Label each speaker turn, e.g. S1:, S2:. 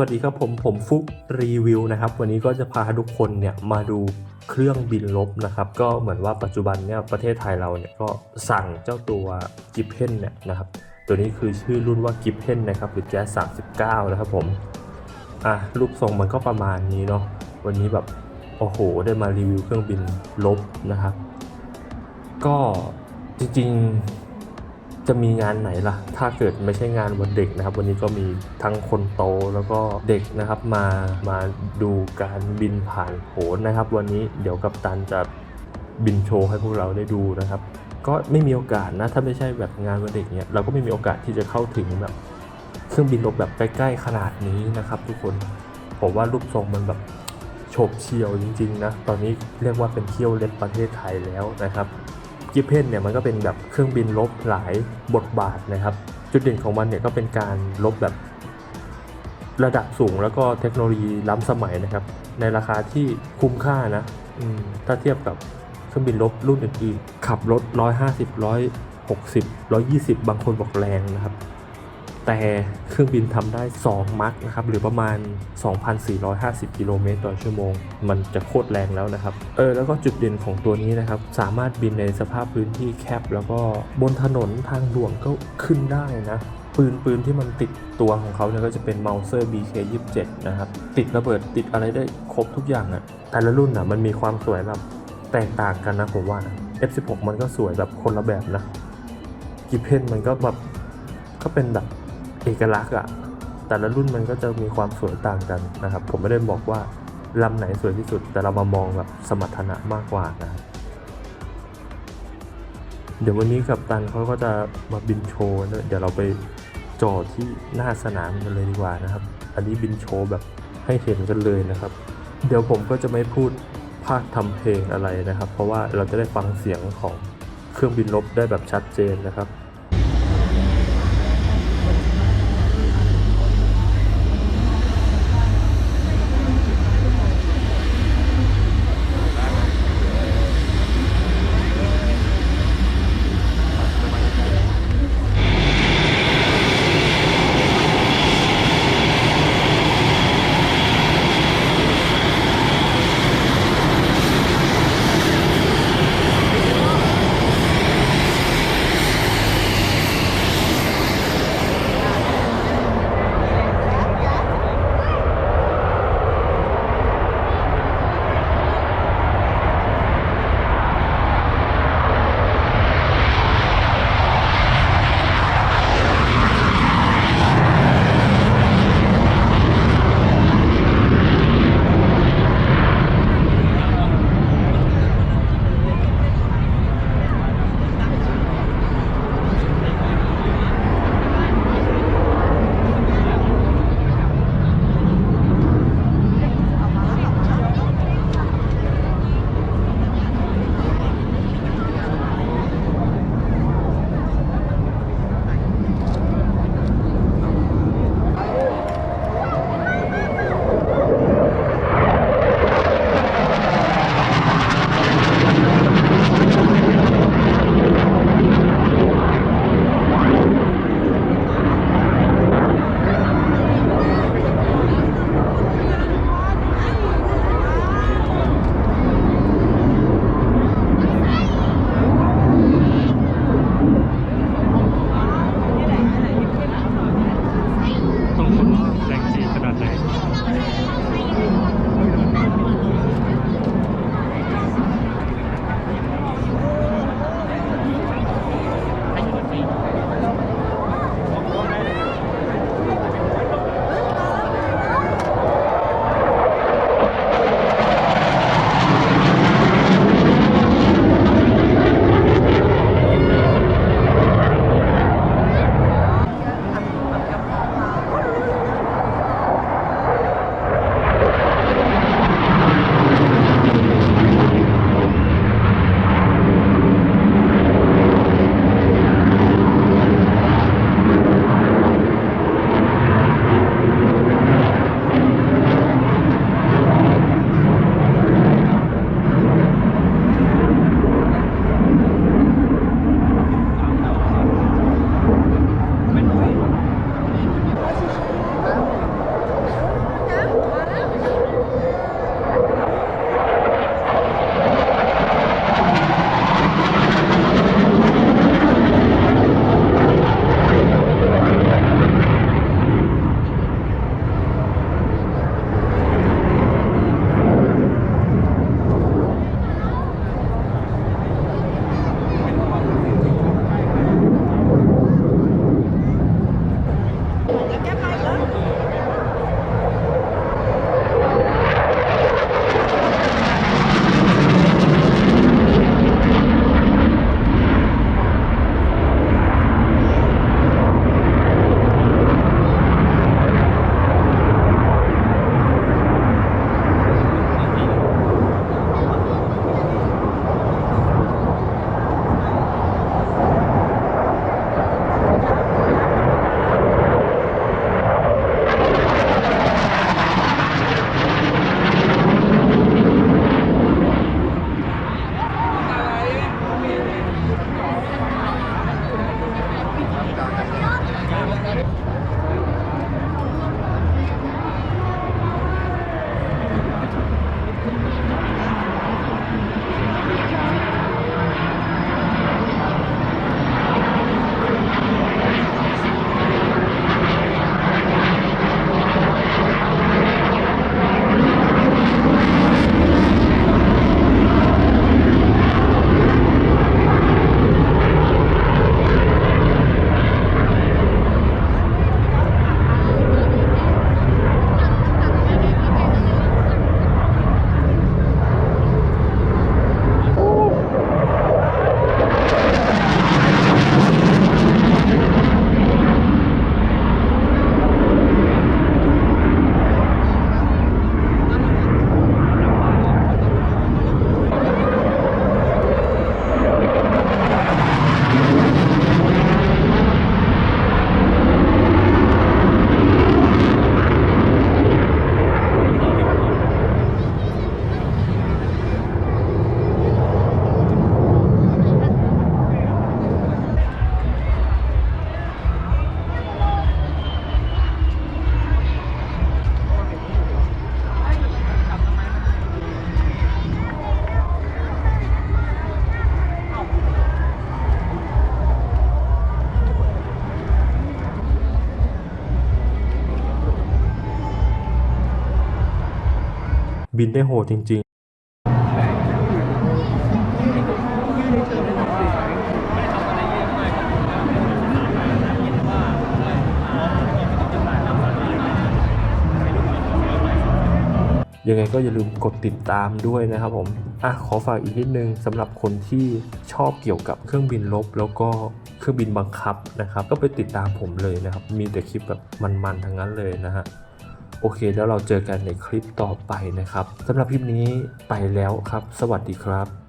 S1: วัสดีครับผมผมฟุกรีวิวนะครับวันนี้ก็จะพาทุกคนเนี่ยมาดูเครื่องบินลบนะครับก็เหมือนว่าปัจจุบันเนี่ยประเทศไทยเราเนี่ยก็สั่งเจ้าตัวกิฟเพนเนี่ยนะครับตัวนี้คือชื่อรุ่นว่ากิฟเพนนะครับหรือแจ๊ส39 นะครับผมอะรูปทรงมันก็ประมาณนี้เนาะวันนี้แบบโอ้โหได้มารีวิวเครื่องบินลบนะครับ ก็จริงๆ จะมีงานไหนล่ะ ถ้าเกิดไม่ใช่งานวันเด็กนะครับ วันนี้ก็มีทั้งคนโตแล้วก็เด็กนะครับมามาดูการบินผ่านโผนนะครับ วันนี้เดี๋ยวกัปตันจะบินโชว์ให้พวกเราได้ดูนะครับ ก็ไม่มีโอกาสนะถ้าไม่ใช่แบบงานวันเด็กเนี่ยเราก็ไม่มีโอกาสที่จะเข้าถึงแบบเครื่องบินรบแบบใกล้ๆขนาดนี้นะครับ ทุกคนผมว่ารูปทรงมันแบบโฉบเฉี่ยวจริงๆนะตอนนี้เรียกว่าเป็นเที่ยวเล็บประเทศไทยแล้วนะครับ กิเพนเนี่ยมันก็เป็นแบบเครื่องบินรบหลายบทบาทนะครับ จุดเด่นของมันเนี่ยก็เป็นการรบแบบระดับสูงแล้วก็เทคโนโลยีล้ำสมัยนะครับ ในราคาที่คุ้มค่านะถ้าเทียบกับเครื่องบินรบรุ่นอื่นๆขับรถ 150 160 120 บางคนบอกแรงนะครับ แต่เครื่องบินทำได้ 2 มัคนะครับ หรือประมาณ 2,450 กิโลเมตรต่อชั่วโมง มันจะโคตรแรงแล้วนะครับ เออ แล้วก็จุดเด่นของตัวนี้นะครับ สามารถบินในสภาพพื้นที่แคบ แล้วก็บนถนนทางหลวงก็ขึ้นได้นะปืนปืนที่มันติดตัวของเขาเนี่ยก็จะเป็นเมาเซอร์ BK27 นะครับ ติดระเบิดติดอะไรได้ครบทุกอย่างอะแต่ละรุ่นอะมันมีความสวยแบบแตกต่างกันนะผมว่านะ F16 มันก็สวยแบบคนละแบบนะกิเพนมันก็แบบก็เป็นแบบ เอกลักษณ์อะแต่ละรุ่นมันก็จะมีความสวยต่างกันนะครับ ผมไม่ได้บอกว่าลำไหนสวยที่สุด แต่เรามามองแบบสมรรถนะมากกว่านะครับเดี๋ยววันนี้กับตันเขาก็จะมาบินโชว์นะเดี๋ยวเราไปจอดที่หน้าสนามกันเลยดีกว่านะครับ อันนี้บินโชว์แบบให้เห็นกันเลยนะครับ เดี๋ยวผมก็จะไม่พูดภาคทำเพลงอะไรนะครับ เพราะว่าเราจะได้ฟังเสียงของเครื่องบินรบได้แบบชัดเจนนะครับ บินได้โหดจริง ๆยังไงก็อย่าลืมกดติดตามด้วยนะครับผม อะขอฝากอีกนิดนึงสำหรับคนที่ชอบเกี่ยวกับเครื่องบินลบ แล้วก็เครื่องบินบังคับนะครับ ก็ไปติดตามผมเลยนะครับ มีแต่คลิปแบบมันๆทั้งนั้นเลยนะฮะ โอเค แล้วเราเจอกันในคลิปต่อไปนะครับสำหรับคลิปนี้ไปแล้วครับ สวัสดีครับ